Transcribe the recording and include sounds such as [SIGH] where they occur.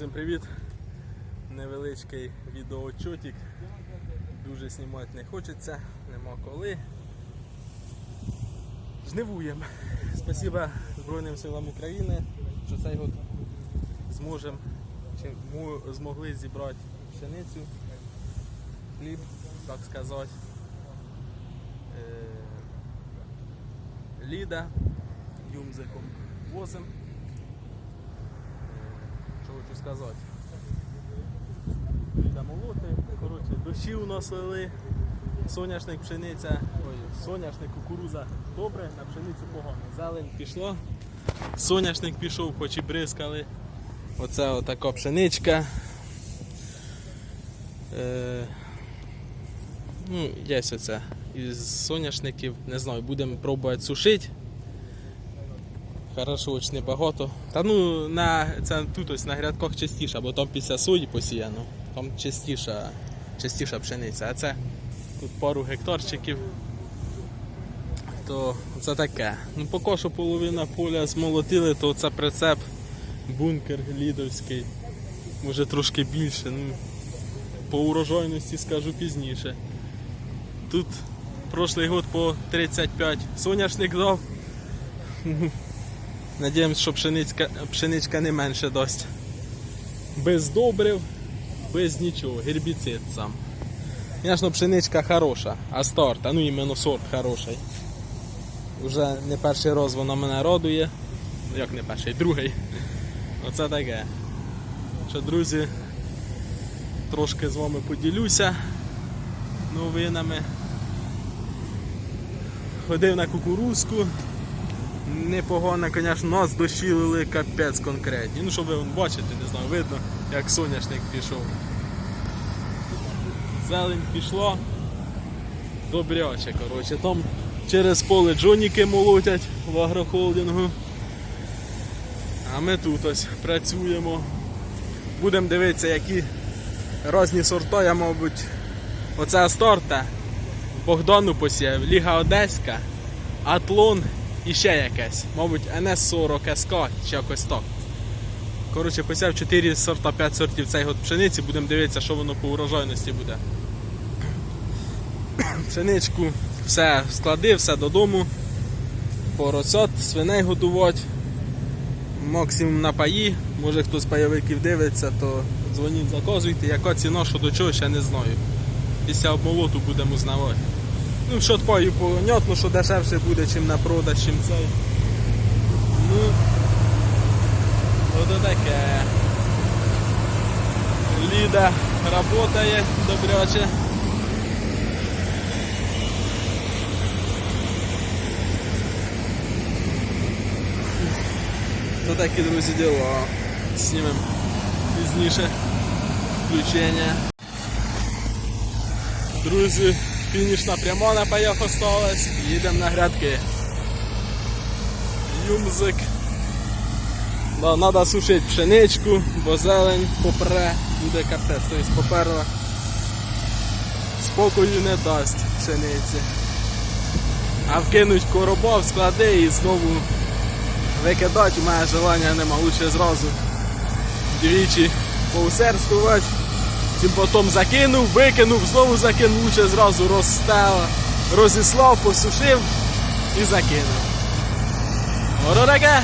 Всім привіт! Невеличкий відеоотчотик. Дуже знімати не хочеться, нема коли. Жнивуємо. Спасибо Збройним силам України, що цей год зможемо чи змогли зібрати пшеницю, хліб, так сказати. Е, Ліда юмзиком возимо. Що хочу сказати. Ліда молоти, коротше, дощі у нас лили, соняшник, пшениця, ой, соняшник, кукуруза добре, на пшеницю погано. Зелень пішла, соняшник пішов, хоч і бризкали. Оце отака пшеничка. Е, ну, є оце. Із соняшників, не знаю, будемо пробувати сушити. Хорошо, очень небагато. Та ну на це тут ось на грядках частіше, бо там після сої посіяно. Там частіша, частіша пшениця. А це тут пару гектарчиків. То це таке. Ну поки що половина поля змолотили, то це прицеп, бункер лідовський. Може трошки більше. Ну, по урожайності скажу пізніше. Тут прошлий год по 35 соняшник дав. Надіємось, що пшеницька, пшеничка не менше дасть. Без добрив, без нічого, гербіцид сам. Звісно, пшеничка хороша, а старт, а ну іменно сорт хороший. Уже не перший раз вона мене радує. Ну як не перший, другий. Оце таке. Що, друзі, трошки з вами поділюся новинами. Ходив на кукурузку. Непогано, звісно, нас дощі лили капець конкретні. Ну, що ви бачите, не знаю, видно, як соняшник пішов. Зелень пішла. Добряче, коротше. Там через поле джоніки молотять в агрохолдингу. А ми тут ось працюємо. Будемо дивитися, які різні сорта, я, мабуть, оце Асторта. Богдану посіяв, Ліга Одеська, Атлон і ще якесь. Мабуть, NS40 СК чи якось так. Коротше, посяв 4 сорта, 5 сортів цей год пшениці, будемо дивитися, що воно по урожайності буде. [COUGHS] Пшеничку, все складив, все додому. Поросят, свиней годувати. Максимум на паї. Може хтось з пайовиків дивиться, то дзвоніть, заказуйте. Яка ціна, що до чого, ще не знаю. Після обмолоту будемо знавати. Ну, що паю, понятно, що дешевше буде, чим на продаж, чим цей. Ну, ото таке. Ліда працює добряче. То такі, друзі, діла. Знімемо пізніше включення. Друзі, Фінішна прямо на паях. Їдемо на грядки. Юмзик. Да, Надо сушити пшеничку, бо зелень попре, буде капець, тобто поперла. Спокою не дасть пшениці. А вкинуть короба склади і знову викидати у мене желання нема, лучше зразу двічі поусердствувати. Тим потім закинув, викинув, знову закинув, лучше зразу розстав, розіслав, посушив і закинув. Ото таке.